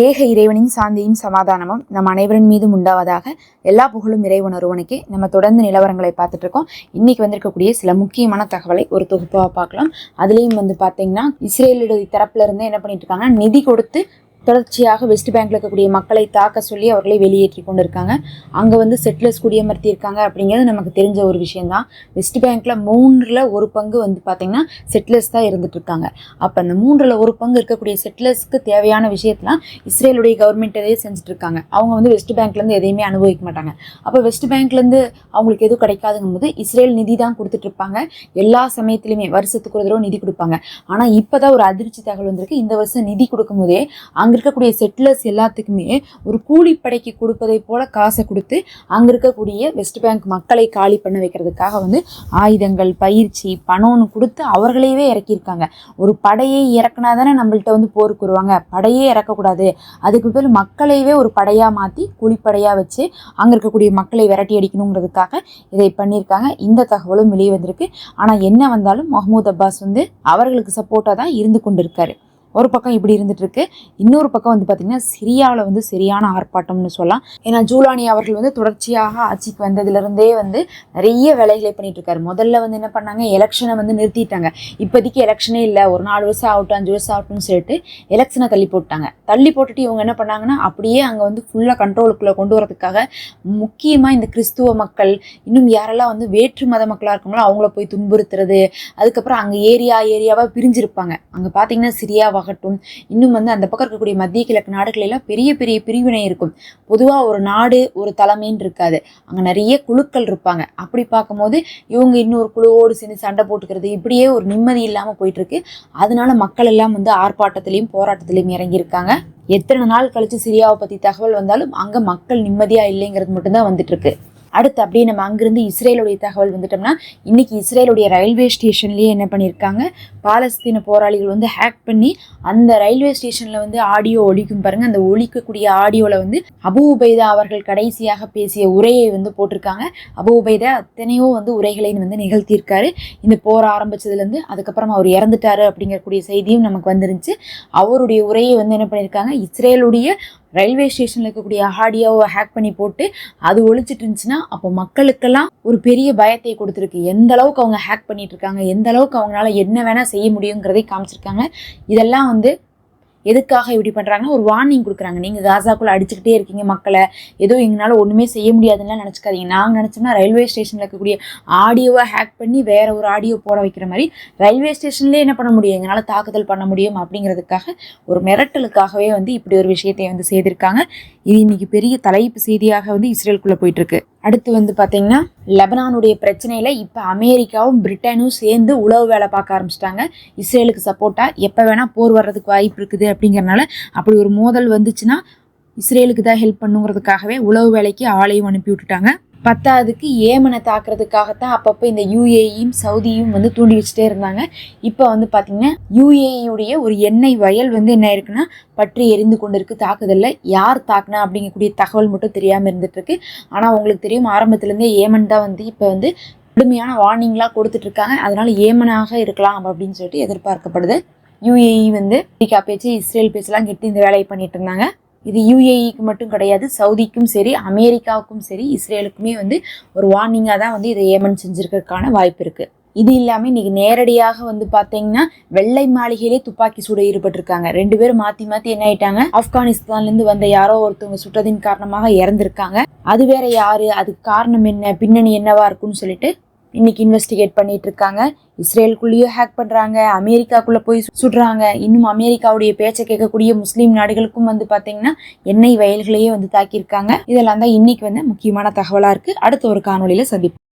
ஏக இறைவனின் சாந்தியும் சமாதானமும் நம் அனைவரின் மீதும் உண்டாவதாக எல்லா புகழும் இறைவன் ஒருவனுக்கு நம்ம தொடர்ந்து நிலவரங்களை பார்த்துட்டு இருக்கோம். இன்னைக்கு வந்திருக்கக்கூடிய சில முக்கியமான தகவலை ஒரு தொகுப்பாக பார்க்கலாம். அதுலேயும் வந்து பார்த்தீங்கன்னா இஸ்ரேலுடைய தரப்புல இருந்து என்ன பண்ணிட்டு இருக்காங்கன்னா நிதி கொடுத்து தொடர்ச்சியாக வெஸ்ட் பேங்க்ல இருக்கக்கூடிய மக்களை தாக்க சொல்லி அவர்களை வெளியேற்றி கொண்டு இருக்காங்க அங்கே வந்து செட்டிலர்ஸ் குடியமர்த்தி இருக்காங்க அப்படிங்கிறது நமக்கு தெரிஞ்ச ஒரு விஷயந்தான் வெஸ்ட் பேங்க்ல மூன்றில் ஒரு பங்கு வந்து பார்த்திங்கன்னா செட்டிலர்ஸ் தான் இருந்துட்டு இருக்காங்க. அப்போ அந்த மூன்றில் ஒரு பங்கு இருக்கக்கூடிய செட்டிலர்ஸ்க்கு தேவையான விஷயத்தெல்லாம் இஸ்ரேலுடைய கவர்மெண்ட் எதையே செஞ்சுட்டு இருக்காங்க. அவங்க வந்து வெஸ்ட் பேங்க்லேருந்து எதையுமே அனுபவிக்க மாட்டாங்க. அப்போ வெஸ்ட் பேங்க்லேருந்து அவங்களுக்கு எதுவும் கிடைக்காதுங்கும் போது இஸ்ரேல் நிதி தான் கொடுத்துட்டு இருப்பாங்க. எல்லா சமயத்திலுமே வருஷத்துக்கு ஒரு தடவை நிதி கொடுப்பாங்க. ஆனால் இப்போ தான் ஒரு அதிர்ச்சி தகவல் வந்திருக்கு. இந்த வருஷம் நிதி கொடுக்கும் போதே அங்கே அங்கே இருக்கக்கூடிய செட்டிலர்ஸ் எல்லாத்துக்குமே ஒரு கூலிப்படைக்கு கொடுப்பதை போல காசை கொடுத்து அங்கே இருக்கக்கூடிய வெஸ்ட் பேங்க் மக்களை காலி பண்ண வைக்கிறதுக்காக வந்து ஆயுதங்கள் பயிற்சி பணம்னு கொடுத்து அவர்களையவே இறக்கியிருக்காங்க. ஒரு படையை இறக்குனா தானே நம்மள்ட்ட வந்து போருக்கு வருவாங்க. படையே இறக்கக்கூடாது. அதுக்கு பேர் மக்களையவே ஒரு படையாக மாற்றி கூலிப்படையாக வச்சு அங்கே இருக்கக்கூடிய மக்களை விரட்டி அடிக்கணுங்கிறதுக்காக இதை பண்ணியிருக்காங்க. இந்த தகவலும் வெளியே வந்திருக்கு. ஆனால் என்ன வந்தாலும் மஹமூத் அப்பாஸ் வந்து அவர்களுக்கு சப்போர்ட்டாக தான் இருந்து கொண்டிருக்காரு. ஒரு பக்கம் இப்படி இருந்துட்டு இருக்கு இன்னொரு பக்கம் வந்து பார்த்திங்கன்னா சிரியாவில் வந்து சரியான ஆர்ப்பாட்டம்னு சொல்லலாம். ஏன்னா ஜூலானி அவர்கள் வந்து தொடர்ச்சியாக ஆட்சிக்கு வந்ததுலேருந்தே வந்து நிறைய வேலைகளை பண்ணிட்டு இருக்காரு முதல்ல வந்து என்ன பண்ணாங்க? எலெக்ஷனை வந்து நிறுத்திட்டாங்க. இப்போதைக்கு எலெக்ஷனே இல்லை. ஒரு நாலு வருஷம் ஆகட்டும் அஞ்சு வருஷம் ஆகட்டும்னு சொல்லிட்டு எலெக்ஷனை தள்ளி போட்டாங்க. தள்ளி போட்டுட்டு இவங்க என்ன பண்ணாங்கன்னா அப்படியே அங்கே வந்து ஃபுல்லாக கண்ட்ரோலுக்குள்ளே கொண்டு வரதுக்காக முக்கியமாக இந்த கிறிஸ்துவ மக்கள் இன்னும் யாரெல்லாம் வந்து வேற்று மத மக்களாக இருக்காங்களோ அவங்கள போய் துன்புறுத்துறது. அதுக்கப்புறம் அங்கே ஏரியா ஏரியாவாக பிரிஞ்சிருப்பாங்க. அங்கே பார்த்தீங்கன்னா ஆகட்டும் இன்னும் வந்து அந்த பக்கம் இருக்கக்கூடிய மத்திய கிழக்கு நாடுகளெல்லாம் பெரிய பெரிய பிரிவினை இருக்கும். பொதுவாக ஒரு நாடு ஒரு தலைமைன்னு இருக்காது. அங்கே நிறைய குழுக்கள் இருப்பாங்க. அப்படி பார்க்கும்போது இவங்க இன்னொரு குழுவோடு சேர்ந்து சண்டை போட்டுக்கிறது இப்படியே ஒரு நிம்மதி இல்லாமல் போயிட்டுருக்கு. அதனால மக்கள் எல்லாம் வந்து ஆர்ப்பாட்டத்திலையும் போராட்டத்திலையும் இறங்கியிருக்காங்க. எத்தனை நாள் கழித்து சிரியாவை பற்றி தகவல் வந்தாலும் அங்கே மக்கள் நிம்மதியாக இல்லைங்கிறது மட்டும்தான் வந்துட்டுருக்கு. அடுத்து அப்படியே நம்ம அங்கேருந்து இஸ்ரேலுடைய தகவல் வந்துட்டோம்னா இன்றைக்கி இஸ்ரேலுடைய ரயில்வே ஸ்டேஷன்லேயே என்ன பண்ணியிருக்காங்க? பாலஸ்தீன போராளிகள் வந்து ஹேக் பண்ணி அந்த ரயில்வே ஸ்டேஷனில் வந்து ஆடியோ ஒழிக்கும் பாருங்கள் அந்த ஒழிக்கக்கூடிய ஆடியோவில் வந்து அபு உபைதா அவர்கள் கடைசியாக பேசிய உரையை வந்து போட்டிருக்காங்க. அபு உபைதா அத்தனையோ வந்து உரைகளை வந்து நிகழ்த்தியிருக்காரு. இந்த போர் ஆரம்பிச்சதுலேருந்து அதுக்கப்புறம் அவர் இறந்துட்டாரு அப்படிங்கக்கூடிய செய்தியும் நமக்கு வந்துருந்துச்சு. அவருடைய உரையை வந்து என்ன பண்ணியிருக்காங்க? இஸ்ரேலுடைய ரயில்வே ஸ்டேஷனில் இருக்கக்கூடிய ஆடியோவை ஹேக் பண்ணி போட்டு அது ஒழிச்சிட்டு இருந்துச்சுன்னா அப்போ மக்களுக்கெல்லாம் ஒரு பெரிய பயத்தை கொடுத்துருக்கு. எந்த அளவுக்கு அவங்க ஹேக் பண்ணிட்டு இருக்காங்க எந்த அளவுக்கு அவங்களால என்ன வேணால் செய்ய முடியுங்கிறதை காமிச்சிருக்காங்க. இதெல்லாம் வந்து எதுக்காக இப்படி பண்ணுறாங்கன்னா ஒரு வார்னிங் கொடுக்குறாங்க. நீங்கள் காசாக்குள்ளே அடிச்சுக்கிட்டே இருக்கீங்க மக்களை. ஏதோ எங்களால் ஒன்றுமே செய்ய முடியாதுன்னா நினச்சிக்காதீங்க. நாங்கள் நினச்சோம்னா ரயில்வே ஸ்டேஷனில் இருக்கக்கூடிய ஆடியோவை ஹேக் பண்ணி வேற ஒரு ஆடியோ போட வைக்கிற மாதிரி ரயில்வே ஸ்டேஷன்லேயே என்ன பண்ண முடியும்? எங்களால் தாக்குதல் பண்ண முடியும் அப்படிங்கிறதுக்காக ஒரு மிரட்டலுக்காகவே வந்து இப்படி ஒரு விஷயத்தை வந்து செய்திருக்காங்க. இது இன்னைக்கு பெரிய தலைப்பு செய்தியாக வந்து இஸ்ரேலுக்குள்ளே போயிட்டுருக்கு அடுத்து வந்து பார்த்தீங்கன்னா லெபனானுடைய பிரச்சனையில் இப்போ அமெரிக்காவும் பிரிட்டனும் சேர்ந்து உளவு வேலை பார்க்க ஆரம்பிச்சிட்டாங்க. இஸ்ரேலுக்கு சப்போர்ட்டாக எப்போ வேணால் போர் வர்றதுக்கு வாய்ப்பு இருக்குது அப்படிங்கிறனால அப்படி ஒரு மோதல் வந்துச்சுன்னா இஸ்ரேலுக்கு தான் ஹெல்ப் பண்ணுங்கிறதுக்காகவே உளவு வேலைக்கு ஆளையும் அனுப்பி விட்டுட்டாங்க. பத்தாவதுக்கு ஏமனை தாக்குறதுக்காகத்தான் அப்பப்போ இந்த யூஏஇயும் சவுதியும் வந்து தூண்டி வச்சுட்டே இருந்தாங்க. இப்போ வந்து பார்த்திங்கன்னா யூஏஇயுடைய ஒரு எண்ணெய் வயல் வந்து என்ன இருக்குன்னா பற்றி எரிந்து கொண்டு இருக்கு தாக்குதலில். யார் தாக்குனா அப்படிங்கக்கூடிய தகவல் மட்டும் தெரியாமல் இருந்துகிட்ருக்கு ஆனால் உங்களுக்கு தெரியும் ஆரம்பத்துலேருந்தே ஏமன் தான் வந்து இப்போ வந்து கடுமையான வார்னிங்லாம் கொடுத்துட்ருக்காங்க அதனால் ஏமனாக இருக்கலாம் அப்படின்னு சொல்லிட்டு எதிர்பார்க்கப்படுது. யூஏஇ வந்து அமெரிக்கா பேச்சு இஸ்ரேல் பேச்செல்லாம் கெட்டு இந்த வேலையை பண்ணிட்டு இருந்தாங்க. இது யூஏஇக்கு மட்டும் கிடையாது சவுதிக்கும் சரி அமெரிக்காவுக்கும் சரி இஸ்ரேலுக்குமே வந்து ஒரு வார்னிங்காக தான் வந்து இதை ஏமன் செஞ்சுருக்கிறதுக்கான வாய்ப்பு இருக்குது இது இல்லாமல் இன்றைக்கி நேரடியாக வந்து பார்த்தீங்கன்னா வெள்ளை மாளிகையிலே துப்பாக்கி சூட ஈடுபட்டிருக்காங்க. ரெண்டு பேரும் மாற்றி மாற்றி என்ன ஆயிட்டாங்க? ஆப்கானிஸ்தான்லேருந்து வந்த யாரோ ஒருத்தவங்க சுட்டதின் காரணமாக இறந்துருக்காங்க. அது வேற யாரு? அதுக்கு காரணம் என்ன? பின்னணி என்னவா இருக்குன்னு சொல்லிட்டு இன்னைக்கு இன்வெஸ்டிகேட் பண்ணிட்டு இருக்காங்க. இஸ்ரேலுக்குள்ளேயும் ஹேக் பண்றாங்க. அமெரிக்காக்குள்ளே போய் சுடுறாங்க. இன்னும் அமெரிக்காவுடைய பேச்சை கேட்கக்கூடிய முஸ்லீம் நாடுகளுக்கும் வந்து பார்த்தீங்கன்னா எண்ணெய் வயல்களையே வந்து தாக்கியிருக்காங்க. இதெல்லாம் தான் இன்னைக்கு வந்து முக்கியமான தகவலாக இருக்கு. அடுத்த ஒரு காணொலியில் சந்திப்போம்.